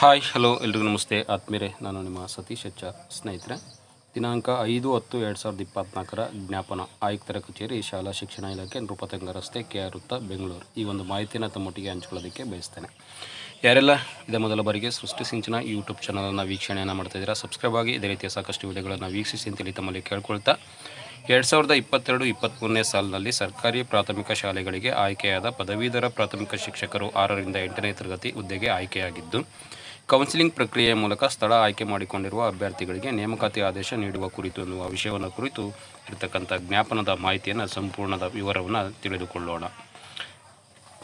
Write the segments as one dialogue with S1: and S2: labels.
S1: Hi, hello, ಎಲ್ರಿಗೂ ನಮಸ್ತೆ. ಆತ್ಮೀರೆ ನಾನು ನಿಮ್ಮ ಸತೀಶ್ ಹೆಚ್ಚ ಸ್ನೇಹಿತರೆ. ದಿನಾಂಕ ಐದು ಹತ್ತು ಎರಡು ಸಾವಿರದ ಇಪ್ಪತ್ತ್ನಾಲ್ಕರ ಜ್ಞಾಪನ. ಆಯುಕ್ತರ ಕಚೇರಿ, ಶಾಲಾ ಶಿಕ್ಷಣ ಇಲಾಖೆ, ನೃಪತಂಗ ರಸ್ತೆ, ಕೆ ಆರ್ ವೃತ್ತ, ಬೆಂಗಳೂರು. ಈ ಒಂದು ಮಾಹಿತಿಯನ್ನು ತಮ್ಮೊಟ್ಟಿಗೆ ಹಂಚ್ಕೊಳ್ಳೋದಕ್ಕೆ ಬಯಸ್ತೇನೆ. ಯಾರೆಲ್ಲ ಇದೇ ಮೊದಲ ಬಾರಿಗೆ ಸೃಷ್ಟಿ ಸಿಂಚನ ಯೂಟ್ಯೂಬ್ ಚಾನಲನ್ನು ವೀಕ್ಷಣೆಯನ್ನು ಮಾಡ್ತಾ ಇದ್ದೀರಾ ಸಬ್ಸ್ಕ್ರೈಬ್ ಆಗಿ ಇದೇ ರೀತಿಯ ಸಾಕಷ್ಟು ವಿಡಿಯೋಗಳನ್ನು ವೀಕ್ಷಿಸಿ ಅಂತೇಳಿ ತಮ್ಮಲ್ಲಿ ಕೇಳ್ಕೊಳ್ತಾ, ಎರಡು ಸಾವಿರದ ಇಪ್ಪತ್ತೆರಡು ಇಪ್ಪತ್ತ್ಮೂರನೇ ಸಾಲಿನಲ್ಲಿ ಸರ್ಕಾರಿ ಪ್ರಾಥಮಿಕ ಶಾಲೆಗಳಿಗೆ ಆಯ್ಕೆಯಾದ ಪದವೀಧರ ಪ್ರಾಥಮಿಕ ಶಿಕ್ಷಕರು ಆರರಿಂದ ಎಂಟನೇ ತರಗತಿ ಹುದ್ದೆಗೆ ಆಯ್ಕೆಯಾಗಿದ್ದು ಕೌನ್ಸಿಲಿಂಗ್ ಪ್ರಕ್ರಿಯೆಯ ಮೂಲಕ ಸ್ಥಳ ಆಯ್ಕೆ ಮಾಡಿಕೊಂಡಿರುವ ಅಭ್ಯರ್ಥಿಗಳಿಗೆ ನೇಮಕಾತಿ ಆದೇಶ ನೀಡುವ ಕುರಿತು ಎನ್ನುವ ವಿಷಯವನ್ನು ಕುರಿತು ಇರತಕ್ಕಂಥ ಜ್ಞಾಪನದ ಮಾಹಿತಿಯನ್ನು ಸಂಪೂರ್ಣದ ವಿವರವನ್ನು ತಿಳಿದುಕೊಳ್ಳೋಣ.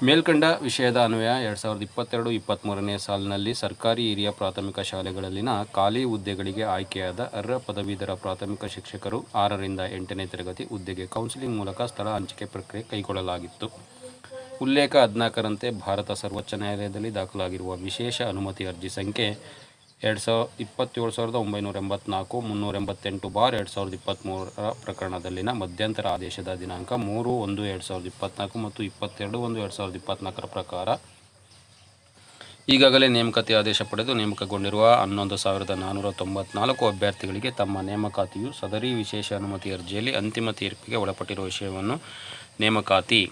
S1: ಮೇಲ್ಕಂಡ ವಿಷಯದ ಅನ್ವಯ ಎರಡು ಸಾವಿರದ ಇಪ್ಪತ್ತೆರಡು ಇಪ್ಪತ್ತ್ಮೂರನೇ ಸಾಲಿನಲ್ಲಿ ಸರ್ಕಾರಿ ಹಿರಿಯ ಪ್ರಾಥಮಿಕ ಶಾಲೆಗಳಲ್ಲಿನ ಖಾಲಿ ಹುದ್ದೆಗಳಿಗೆ ಆಯ್ಕೆಯಾದ ಅರ್ಹ ಪದವೀಧರ ಪ್ರಾಥಮಿಕ ಶಿಕ್ಷಕರು ಆರರಿಂದ ಎಂಟನೇ ತರಗತಿ ಹುದ್ದೆಗೆ ಕೌನ್ಸಿಲಿಂಗ್ ಮೂಲಕ ಸ್ಥಳ ಹಂಚಿಕೆ ಪ್ರಕ್ರಿಯೆ ಕೈಗೊಳ್ಳಲಾಗಿತ್ತು. ಉಲ್ಲೇಖ ಹದಿನಾಲ್ಕರಂತೆ ಭಾರತ ಸರ್ವೋಚ್ಚ ನ್ಯಾಯಾಲಯದಲ್ಲಿ ದಾಖಲಾಗಿರುವ ವಿಶೇಷ ಅನುಮತಿ ಅರ್ಜಿ ಸಂಖ್ಯೆ ಎರಡು ಸಾವಿರ ಇಪ್ಪತ್ತೇಳು ಸಾವಿರದ ಒಂಬೈನೂರ ಎಂಬತ್ನಾಲ್ಕು, ಮುನ್ನೂರ ಎಂಬತ್ತೆಂಟು ಬಾರ್ ಎರಡು ಸಾವಿರದ ಇಪ್ಪತ್ತ್ಮೂರರ ಪ್ರಕರಣದಲ್ಲಿನ ಮಧ್ಯಂತರ ಆದೇಶದ ದಿನಾಂಕ ಮೂರು ಒಂದು ಎರಡು ಸಾವಿರದ ಇಪ್ಪತ್ತ್ನಾಲ್ಕು ಮತ್ತು ಇಪ್ಪತ್ತೆರಡು ಒಂದು ಎರಡು ಸಾವಿರದ ಇಪ್ಪತ್ತ್ನಾಲ್ಕರ ಪ್ರಕಾರ. ಈಗಾಗಲೇ ನೇಮಕಾತಿ ಆದೇಶ ಪಡೆದು ನೇಮಕಗೊಂಡಿರುವ ಹನ್ನೊಂದು ಸಾವಿರದ ನಾನ್ನೂರ ತೊಂಬತ್ನಾಲ್ಕು ಅಭ್ಯರ್ಥಿಗಳಿಗೆ ತಮ್ಮ ನೇಮಕಾತಿಯು ಸದರಿ ವಿಶೇಷ ಅನುಮತಿ ಅರ್ಜಿಯಲ್ಲಿ ಅಂತಿಮ ತೀರ್ಪಿಗೆ ಒಳಪಟ್ಟಿರುವ ವಿಷಯವನ್ನು ನೇಮಕಾತಿ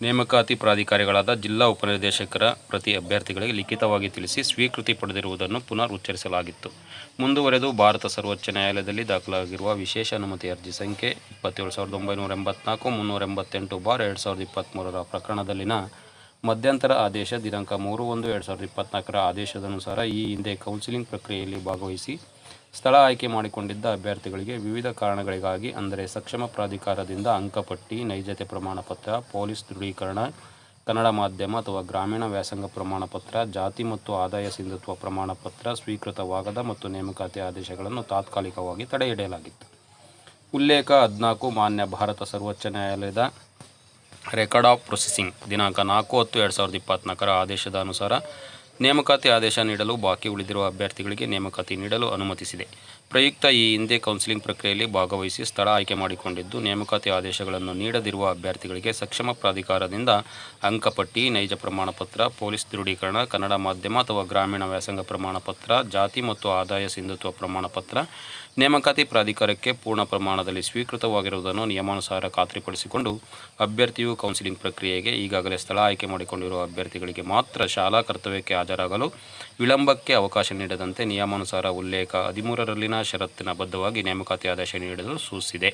S1: ನೇಮಕಾತಿ ಪ್ರಾಧಿಕಾರಿಗಳಾದ ಜಿಲ್ಲಾ ಉಪನಿರ್ದೇಶಕರ ಪ್ರತಿ ಅಭ್ಯರ್ಥಿಗಳಿಗೆ ಲಿಖಿತವಾಗಿ ತಿಳಿಸಿ ಸ್ವೀಕೃತಿ ಪಡೆದಿರುವುದನ್ನು ಪುನರ್ ಉಚ್ಚರಿಸಲಾಗಿತ್ತು ಮುಂದುವರೆದು ಭಾರತ ಸರ್ವೋಚ್ಚ ನ್ಯಾಯಾಲಯದಲ್ಲಿ ದಾಖಲಾಗಿರುವ ವಿಶೇಷ ಅನುಮತಿ ಅರ್ಜಿ ಸಂಖ್ಯೆ ಇಪ್ಪತ್ತೇಳು ಸಾವಿರದ ಒಂಬೈನೂರ ಎಂಬತ್ನಾಲ್ಕು, ಮುನ್ನೂರ ಎಂಬತ್ತೆಂಟು ಬಾರ್ ಎರಡು ಸಾವಿರದ ಇಪ್ಪತ್ತ್ಮೂರರ ಪ್ರಕರಣದಲ್ಲಿನ ಮಧ್ಯಂತರ ಆದೇಶ ದಿನಾಂಕ ಮೂರು ಒಂದು ಎರಡು ಸಾವಿರದ ಇಪ್ಪತ್ತ್ನಾಲ್ಕರ ಆದೇಶದನುಸಾರ ಈ ಹಿಂದೆ ಕೌನ್ಸಿಲಿಂಗ್ ಪ್ರಕ್ರಿಯೆಯಲ್ಲಿ ಭಾಗವಹಿಸಿ ಸ್ಥಳ ಆಯ್ಕೆ ಮಾಡಿಕೊಂಡಿದ್ದ ಅಭ್ಯರ್ಥಿಗಳಿಗೆ ವಿವಿಧ ಕಾರಣಗಳಿಗಾಗಿ, ಅಂದರೆ ಸಕ್ಷಮ ಪ್ರಾಧಿಕಾರದಿಂದ ಅಂಕಪಟ್ಟಿ ನೈಜತೆ ಪ್ರಮಾಣಪತ್ರ ಪೊಲೀಸ್ ದೃಢೀಕರಣ, ಕನ್ನಡ ಮಾಧ್ಯಮ ಅಥವಾ ಗ್ರಾಮೀಣ ವ್ಯಾಸಂಗ ಪ್ರಮಾಣಪತ್ರ ಜಾತಿ ಮತ್ತು ಆದಾಯ ಸಿಂಧುತ್ವ ಪ್ರಮಾಣಪತ್ರ ಸ್ವೀಕೃತವಾಗದ ಮತ್ತು ನೇಮಕಾತಿ ಆದೇಶಗಳನ್ನು ತಾತ್ಕಾಲಿಕವಾಗಿ ತಡೆಹಿಡಿಯಲಾಗಿತ್ತು ಉಲ್ಲೇಖ ಹದಿನಾಲ್ಕು, ಮಾನ್ಯ ಭಾರತ ಸರ್ವೋಚ್ಚ ನ್ಯಾಯಾಲಯದ ರೆಕಾರ್ಡ್ ಆಫ್ ಪ್ರೊಸೆಸಿಂಗ್ ದಿನಾಂಕ ನಾಲ್ಕು ಹತ್ತು ಎರಡು ಸಾವಿರದ ಇಪ್ಪತ್ತ್ನಾಲ್ಕರ ಆದೇಶದ ಅನುಸಾರ ನೇಮಕಾತಿ ಆದೇಶ ನೀಡಲು ಬಾಕಿ ಉಳಿದಿರುವ ಅಭ್ಯರ್ಥಿಗಳಿಗೆ ನೇಮಕಾತಿ ನೀಡಲು ಅನುಮತಿಸಿದೆ. ಪ್ರಯುಕ್ತ ಈ ಹಿಂದೆ ಕೌನ್ಸಿಲಿಂಗ್ ಪ್ರಕ್ರಿಯೆಯಲ್ಲಿ ಭಾಗವಹಿಸಿ ಸ್ಥಳ ಆಯ್ಕೆ ಮಾಡಿಕೊಂಡಿದ್ದು, ನೇಮಕಾತಿ ಆದೇಶಗಳನ್ನು ನೀಡದಿರುವ ಅಭ್ಯರ್ಥಿಗಳಿಗೆ ಸಕ್ಷಮ ಪ್ರಾಧಿಕಾರದಿಂದ ಅಂಕಪಟ್ಟಿ, ನೈಜ ಪ್ರಮಾಣಪತ್ರ, ಪೊಲೀಸ್ ದೃಢೀಕರಣ, ಕನ್ನಡ ಮಾಧ್ಯಮ ಅಥವಾ ಗ್ರಾಮೀಣ ವ್ಯಾಸಂಗ ಪ್ರಮಾಣಪತ್ರ, ಜಾತಿ ಮತ್ತು ಆದಾಯ ಸಿಂಧುತ್ವ ಪ್ರಮಾಣಪತ್ರ, ನೇಮಕಾತಿ ಪ್ರಾಧಿಕಾರಕ್ಕೆ ಪೂರ್ಣ ಪ್ರಮಾಣದಲ್ಲಿ ಸ್ವೀಕೃತವಾಗಿರುವುದನ್ನು ನಿಯಮಾನುಸಾರ ಖಾತ್ರಿಪಡಿಸಿಕೊಂಡು ಅಭ್ಯರ್ಥಿಯು ಕೌನ್ಸಿಲಿಂಗ್ ಪ್ರಕ್ರಿಯೆಗೆ ಈಗಾಗಲೇ ಸ್ಥಳ ಆಯ್ಕೆ ಮಾಡಿಕೊಂಡಿರುವ ಅಭ್ಯರ್ಥಿಗಳಿಗೆ ಮಾತ್ರ ಶಾಲಾ ಕರ್ತವ್ಯಕ್ಕೆ ಹಾಜರಾಗಲು ವಿಳಂಬಕ್ಕೆ ಅವಕಾಶ ನೀಡದಂತೆ ನಿಯಮಾನುಸಾರ ಉಲ್ಲೇಖ ಹದಿಮೂರರಲ್ಲಿನ ಷರತ್ತಿನ ಬದ್ಧವಾಗಿ ನೇಮಕಾತಿ ಆದೇಶ ನೀಡಲು ಸೂಚಿಸಿದೆ.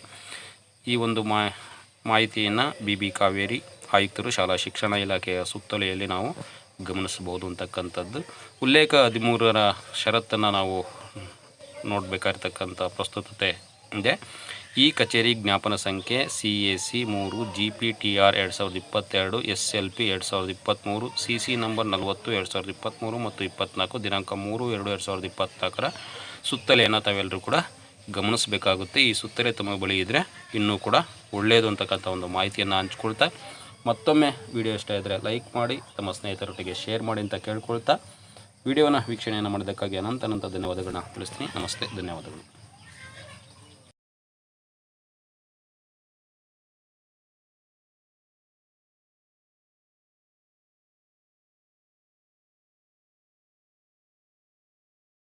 S1: ಈ ಒಂದು ಮಾ, ಮಾಹಿತಿಯನ್ನು ಬಿ ಬಿ ಕಾವೇರಿ ಆಯುಕ್ತರು ಶಾಲಾ ಶಿಕ್ಷಣ ಇಲಾಖೆಯ ಸುತ್ತಲೆಯಲ್ಲಿ ನಾವು ಗಮನಿಸಬಹುದು ಅಂತಕ್ಕಂಥದ್ದು. ಉಲ್ಲೇಖ ಹದಿಮೂರರ ಷರತ್ತನ್ನು ನಾವು ನೋಡಬೇಕಾಗಿರ್ತಕ್ಕಂಥ ಪ್ರಸ್ತುತತೆ ಇದೆ. ಈ ಕಚೇರಿ ಜ್ಞಾಪನ ಸಂಖ್ಯೆ ಸಿ ಎ ಸಿ ಮೂರು, ಜಿ ಪಿ ಟಿ ಆರ್ ಎರಡು ಸಾವಿರದ ಇಪ್ಪತ್ತೆರಡು, ಎಸ್ ಎಲ್ ಪಿ ಎರಡು ಸಾವಿರದ ಇಪ್ಪತ್ತ್ಮೂರು, ಸಿ ಸಿ ನಂಬರ್ ನಲವತ್ತು ಎರಡು ಸಾವಿರದ ಇಪ್ಪತ್ತ್ಮೂರು ಮತ್ತು ಇಪ್ಪತ್ತ್ನಾಲ್ಕು, ದಿನಾಂಕ ಮೂರು ಎರಡು ಎರಡು ಸಾವಿರದ ಇಪ್ಪತ್ತ್ನಾಲ್ಕರ ಸುತ್ತಲೆಯನ್ನು ತಾವೆಲ್ಲರೂ ಕೂಡ ಗಮನಿಸಬೇಕಾಗುತ್ತೆ. ಈ ಸುತ್ತಲೇ ತಮ್ಮ ಬಳಿ ಇದ್ದರೆ ಇನ್ನೂ ಕೂಡ ಒಳ್ಳೆಯದು ಅಂತಕ್ಕಂಥ ಒಂದು ಮಾಹಿತಿಯನ್ನು ಹಂಚ್ಕೊಳ್ತಾ ಮತ್ತೊಮ್ಮೆ ವಿಡಿಯೋ ಇಷ್ಟ ಇದ್ದರೆ ಲೈಕ್ ಮಾಡಿ, ತಮ್ಮ ಸ್ನೇಹಿತರೊಟ್ಟಿಗೆ ಶೇರ್ ಮಾಡಿ ಅಂತ ಕೇಳ್ಕೊಳ್ತಾ. ವಿಡಿಯೋನ ವೀಕ್ಷಣೆಯನ್ನು ಮಾಡೋದಕ್ಕಾಗಿ ಅನಂತ ಅನಂತ ಧನ್ಯವಾದಗಳನ್ನ ತಿಳಿಸ್ತೀನಿ. ನಮಸ್ತೆ, ಧನ್ಯವಾದಗಳು.